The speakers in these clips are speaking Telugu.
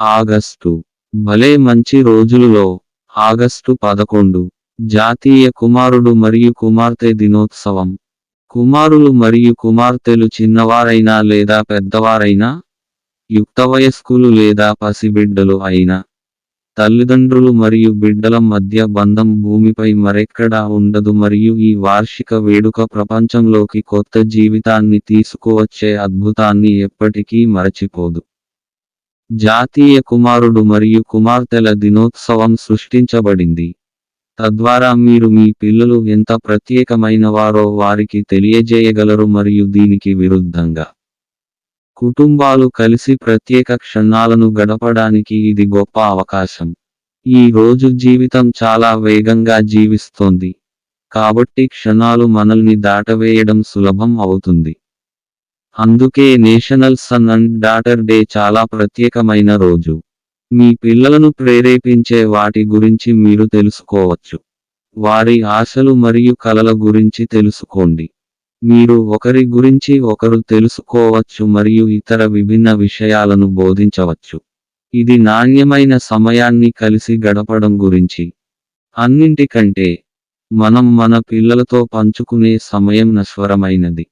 ఆగస్టు. భలే మంచి రోజులలో. ఆగస్టు పదకొండు. జాతీయ కుమారుడు మరియు కుమార్తె దినోత్సవం. కుమారులు మరియు కుమార్తెలు చిన్నవారైనా లేదా పెద్దవారైనా యుక్త వయస్కులు లేదా పసిబిడ్డలు అయినా తల్లిదండ్రులు మరియు బిడ్డల మధ్య బంధం భూమిపై మరెక్కడా ఉండదు మరియు ఈ వార్షిక వేడుక ప్రపంచంలోకి కొత్త జీవితాన్ని తీసుకువచ్చే అద్భుతాన్ని ఎప్పటికీ మరచిపోదు. జాతీయ కుమారుడు మరియు కుమార్తెల దినోత్సవం సృష్టించబడింది. తద్వారా మీరు మీ పిల్లలు ఎంత ప్రత్యేకమైనవారో వారికి తెలియజేయగలరు మరియు దీనికి విరుద్ధంగా. కుటుంబాలు కలిసి ప్రత్యేక క్షణాలను గడపడానికి ఇది గొప్ప అవకాశం. ఈ రోజు జీవితం చాలా వేగంగా జీవిస్తోంది. కాబట్టి క్షణాలు మనల్ని దాటవేయడం సులభం అవుతుంది. అందుకే national son and daughter day చాలా ప్రత్యేకమైన రోజు. మీ పిల్లలను ప్రేరేపించే వాటి గురించి మీరు తెలుసుకోవచ్చు. వారి ఆశలు మరియు కలల గురించి తెలుసుకోండి. మీరు ఒకరి గురించి ఒకరు తెలుసుకోవచ్చు మరియు ఇతర విభిన్న విషయాలను బోధించవచ్చు. ఇది నాణ్యమైన సమయాన్ని కలిసి గడపడం గురించి. అన్నింటికంటే మనం మన పిల్లలతో పంచుకునే సమయం నశ్వరమైనది.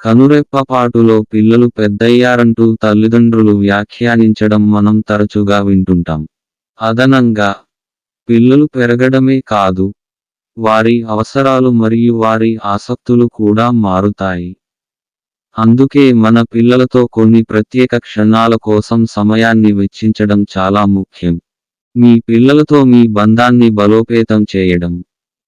కనురెప్పపాటులో పిల్లలు పెద్దయ్యారంటూ తల్లిదండ్రులు వ్యాఖ్యానించడం మనం తరచుగా వింటుంటాం. అదనంగా పిల్లలు పెరగడమే కాదు వారి అవసరాలు మరియు వారి ఆసక్తులు కూడా మారుతాయి. అందుకే మన పిల్లలతో కొన్ని ప్రత్యేక క్షణాల కోసం సమయాన్ని వెచ్చించడం చాలా ముఖ్యం. మీ పిల్లలతో మీ బంధాన్ని బలోపేతం చేయడం.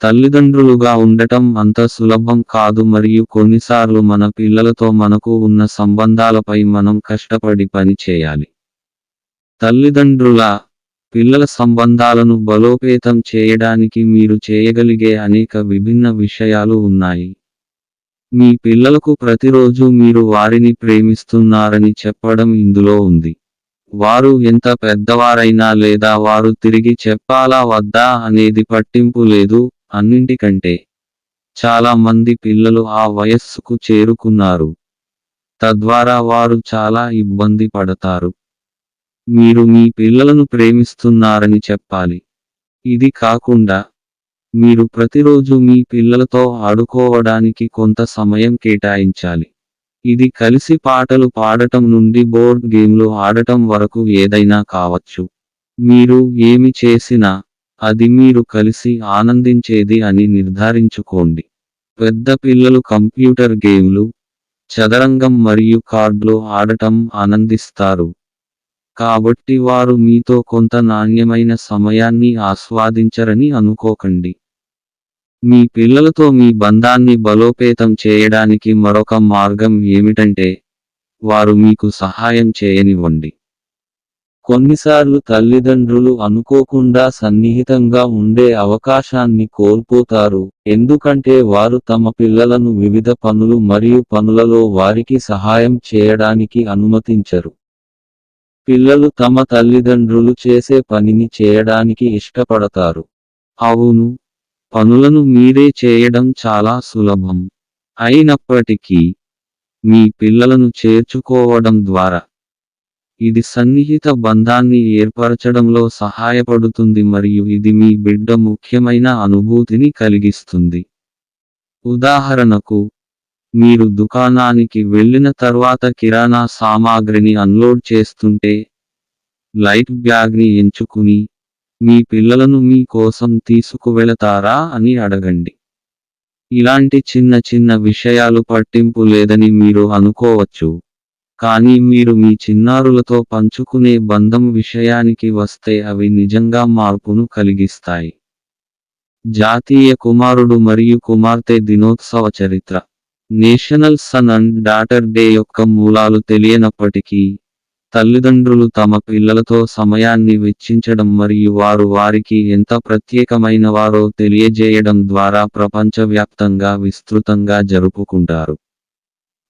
తల్లిదండ్రులుగా ఉండటం అంత సులభం కాదు మరియు కొన్నిసార్లు మన పిల్లలతో మనకు ఉన్న సంబంధాలపై మనం కష్టపడి పని చేయాలి. తల్లిదండ్రుల పిల్లల సంబంధాలను బలోపేతం చేయడానికి మీరు చేయగలిగే అనేక విభిన్న విషయాలు ఉన్నాయి. మీ పిల్లలకు ప్రతిరోజు మీరు వారిని ప్రేమిస్తున్నారని చెప్పడం ఇందులో ఉంది. వారు ఎంత పెద్దవారైనా లేదా వారు తిరిగి చెప్పాలా వద్దా అనేది పట్టింపు లేదు అన్నింటికంటే చాలా మంది పిల్లలు ఆ వయస్సుకు చేరుకున్నారు. తద్వారా వారు చాలా ఇబ్బంది పడతారు. మీరు మీ పిల్లలను ప్రేమిస్తున్నారని చెప్పాలి. ఇది కాకుండా మీరు ప్రతిరోజు మీ పిల్లలతో ఆడుకోవడానికి కొంత సమయం కేటాయించాలి. ఇది కలిసి పాటలు పాడటం నుండి బోర్డ్ గేమ్లు ఆడటం వరకు ఏదైనా కావచ్చు. మీరు ఏమి చేసినా అది మీరు కలిసి ఆనందించేది అని నిర్ధారించుకోండి. పెద్ద పిల్లలు కంప్యూటర్ గేమ్లు చదరంగం మరియు కార్డ్లో ఆడటం ఆనందిస్తారు. కాబట్టి వారు మీతో కొంత నాణ్యమైన సమయాన్ని ఆస్వాదించరని అనుకోకండి. మీ పిల్లలతో మీ బంధాన్ని బలోపేతం చేయడానికి మరొక మార్గం ఏమిటంటే వారు మీకు సహాయం చేయనివ్వండి. కొన్నిసార్లు తల్లిదండ్రులు అనుకోకుండా సన్నిహితంగా ఉండే అవకాశాన్ని కోల్పోతారు ఎందుకంటే వారు తమ పిల్లలను వివిధ పనులు మరియు పనులలో వారికి సహాయం చేయడానికి అనుమతించరు. పిల్లలు తమ తల్లిదండ్రులు చేసే పనిని చేయడానికి ఇష్టపడతారు. అవును పనులను మీరే చేయడం చాలా సులభం. అయినప్పటికీ మీ పిల్లలను చేర్చుకోవడం ద్వారా ఇది సన్నిహిత బంధాన్ని ఏర్పరచడంలో సహాయపడుతుంది మరియు ఇది మీ బిడ్డ ముఖ్యమైన అనుభూతిని కలిగిస్తుంది. ఉదాహరణకు మీరు దుకాణానికి వెళ్ళిన తర్వాత కిరాణా సామాగ్రిని అన్లోడ్ చేస్తుంటే లైట్ బ్యాగ్ని ఎంచుకుని మీ పిల్లలను మీ కోసం తీసుకువెళతారా? అని అడగండి. ఇలాంటి చిన్న చిన్న విషయాలు పట్టింపు లేదని మీరు అనుకోవచ్చు. కానీ మీరు మీ చిన్నారులతో పంచుకునే బంధం విషయానికి వస్తే అవి నిజంగా మార్పును కలిగిస్తాయి. జాతీయ కుమారుడు మరియు కుమార్తె దినోత్సవ చరిత్ర. National son and daughter day యొక్క మూలాలు తెలియనప్పటికీ తల్లిదండ్రులు తమ పిల్లలతో సమయాన్ని వెచ్చించడం మరియు వారు వారికి ఎంత ప్రత్యేకమైనవారో తెలియజేయడం ద్వారా ప్రపంచవ్యాప్తంగా విస్తృతంగా జరుపుకుంటారు.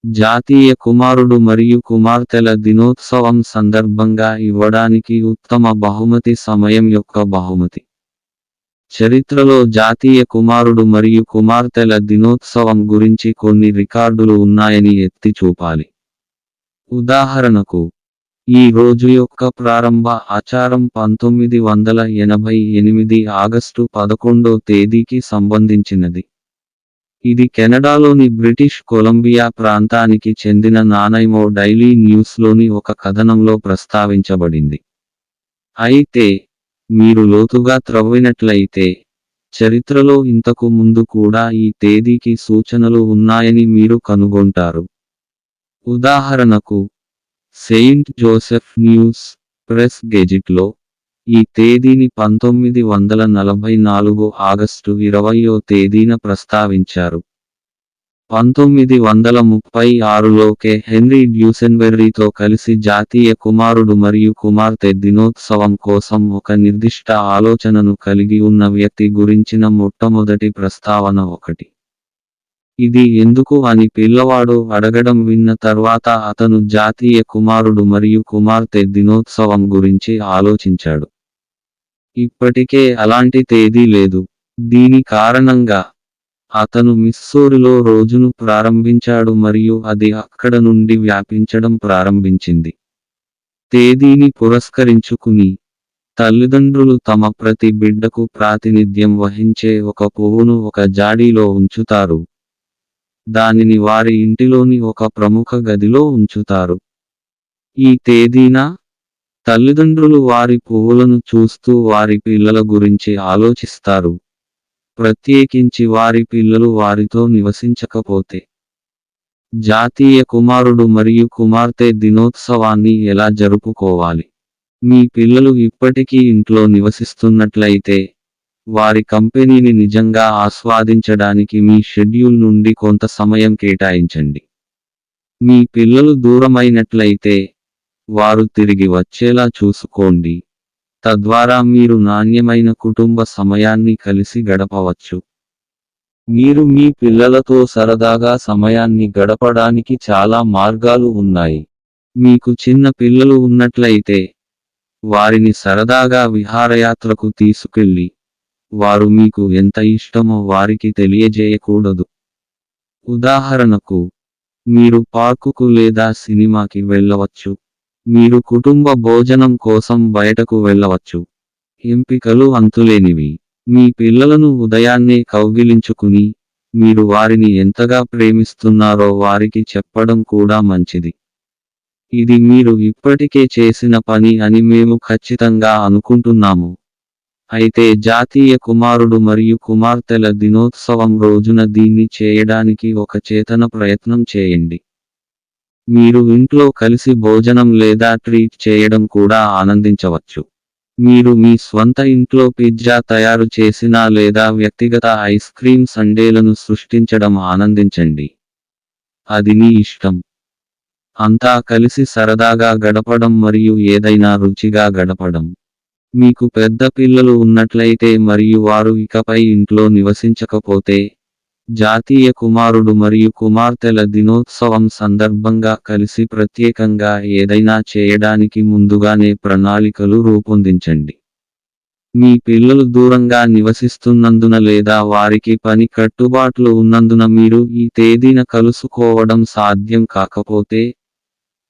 జాతీయ కుమారుడు మరియు కుమార్తెల దినోత్సవం సందర్భంగా ఇవ్వడానికి ఉత్తమ బహుమతి సమయం యొక్క బహుమతి. చరిత్రలో జాతీయ కుమారుడు మరియు కుమార్తెల దినోత్సవం గురించి కొన్ని రికార్డులు ఉన్నాయని ఎత్తి చూపాలి. ఉదాహరణకు ఈ రోజు యొక్క ప్రారంభ ఆచారం పంతొమ్మిది వందల ఎనభై ఎనిమిది ఆగస్టు పదకొండో తేదీకి సంబంధించినది. ఇది కెనడాలోని బ్రిటిష్ కొలంబియా ప్రాంతానికి చెందిన నానైమో డైలీ న్యూస్లోని ఒక కథనంలో ప్రస్తావించబడింది. అయితే మీరు లోతుగా త్రవ్వినట్లయితే చరిత్రలో ఇంతకు ముందు కూడా ఈ తేదీకి సూచనలు ఉన్నాయని మీరు కనుగొంటారు. ఉదాహరణకు సెయింట్ జోసెఫ్ న్యూస్ ప్రెస్ గెజిట్లో ఈ తేదీని పంతొమ్మిది వందల నలభై నాలుగు ఆగస్టు ఇరవయో తేదీన ప్రస్తావించారు. పంతొమ్మిది వందల ముప్పై ఆరులోకే హెన్రీ డ్యూసెన్బెర్రీతో కలిసి జాతీయ కుమారుడు మరియు కుమార్తె దినోత్సవం కోసం ఒక నిర్దిష్ట ఆలోచనను కలిగి ఉన్న వ్యక్తి గురించిన మొట్టమొదటి ప్రస్తావన ఒకటి. ఇది ఎందుకు అని పిల్లవాడు అడగడం విన్న తర్వాత అతను జాతీయ కుమారుడు మరియు కుమార్తె దినోత్సవం గురించి ఆలోచించాడు. ఇప్పటికే అలాంటి తేదీ లేదు. దీని కారణంగా అతను మిస్సోరిలో రోజును ప్రారంభించాడు మరియు అది అక్కడ నుండి వ్యాపించడం ప్రారంభించింది. తేదీని పురస్కరించుకుని తల్లిదండ్రులు తమ ప్రతి బిడ్డకు ప్రాతినిధ్యం వహించే ఒక పువ్వును ఒక జాడీలో ఉంచుతారు. దానిని వారి ఇంటిలోని ఒక ప్రముఖ గదిలో ఉంచుతారు. ఈ తేదీన? తల్లిదండ్రులు వారి పువ్వులను చూస్తూ వారి పిల్లల గురించి ఆలోచిస్తారు. ప్రత్యేకించి వారి పిల్లలు వారితో నివసించకపోతే. జాతీయ కుమారుడు మరియు కుమార్తె దినోత్సవాన్ని ఎలా జరుపుకోవాలి? మీ పిల్లలు ఇప్పటికీ ఇంట్లో నివసిస్తున్నట్లయితే వారి కంపెనీని నిజంగా ఆస్వాదించడానికి మీ షెడ్యూల్ నుండి కొంత సమయం కేటాయించండి. మీ పిల్లలు దూరమైనట్లయితే వారు తిరిగి వచ్చేలా చూసుకోండి. తద్వారా మీరు నాణ్యమైన కుటుంబ సమయాన్ని కలిసి గడపవచ్చు. మీరు మీ పిల్లలతో సరదాగా సమయాన్ని గడపడానికి చాలా మార్గాలు ఉన్నాయి. మీకు చిన్న పిల్లలు ఉన్నట్లయితే వారిని సరదాగా విహారయాత్రకు తీసుకెళ్ళి వారు మీకు ఎంత ఇష్టమో వారికి తెలియజేయకూడదు. ఉదాహరణకు మీరు పార్కుకు లేదా సినిమాకి వెళ్ళవచ్చు. మీరు కుటుంబ భోజనం కోసం బయటకు వెళ్ళవచ్చు. ఎంపికలు అంతులేనివి. మీ పిల్లలను ఉదయాన్నే కౌగిలించుకుని మీరు వారిని ఎంతగా ప్రేమిస్తున్నారో వారికి చెప్పడం కూడా మంచిది. ఇది మీరు ఇప్పటికే చేసిన పని అని మేము ఖచ్చితంగా అనుకుంటున్నాము. అయితే జాతీయ కుమారుడు మరియు కుమార్తెల దినోత్సవం రోజున దీన్ని చేయడానికి ఒక చేతన ప్రయత్నం చేయండి. మీరు ఇంట్లో కలిసి భోజనం లేదా ట్రీట్ చేయడం కూడా ఆనందించవచ్చు. మీరు మీ స్వంత ఇంట్లో పిజ్జా తయారు చేసినా లేదా వ్యక్తిగత ఐస్ క్రీమ్ సండేలను సృష్టించడం ఆనందించండి. అది మీ ఇష్టం. అంతా కలిసి సరదాగా గడపడం మరియు ఏదైనా రుచిగా గడపడం. మీకు పెద్ద పిల్లలు ఉన్నట్లయితే మరియు వారు ఇకపై ఇంట్లో నివసించకపోతే జాతీయ కుమారుడు మరియు కుమార్తెల దినోత్సవం సందర్భంగా కలిసి ప్రత్యేకంగా ఏదైనా చేయడానికి ముందుగానే ప్రణాళికలు రూపొందించండి. మీ పిల్లలు దూరంగా నివసిస్తున్నందున లేదా వారికి పని కట్టుబాట్లు ఉన్నందున మీరు ఈ తేదీన కలుసుకోవడం సాధ్యం కాకపోతే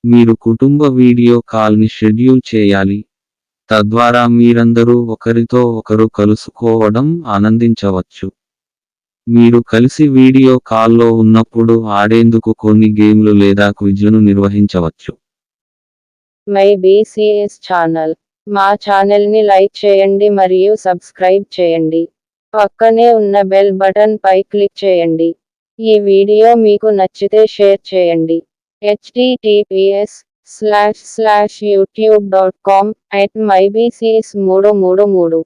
మీరు కుటుంబ వీడియో కాల్ని షెడ్యూల్ చేయాలి. తద్వారా మీరందరూ ఒకరితో ఒకరు కలుసుకోవడం ఆనందించవచ్చు. మీరు కలిసి వీడియో కాల్లో ఉన్నప్పుడు ఆడేందుకు కొన్ని గేమ్లు లేదా క్విజ్లను నిర్వహించవచ్చు. My BCS channel. మా ఛానల్ని లైక్ చేయండి మరియు సబ్స్క్రైబ్ చేయండి. పక్కనే ఉన్న బెల్ బటన్ పై క్లిక్ చేయండి. ఈ వీడియో మీకు నచ్చితే షేర్ చేయండి. HTTPS slash slash YouTube dot com at my BCS మూడు మూడు మూడు.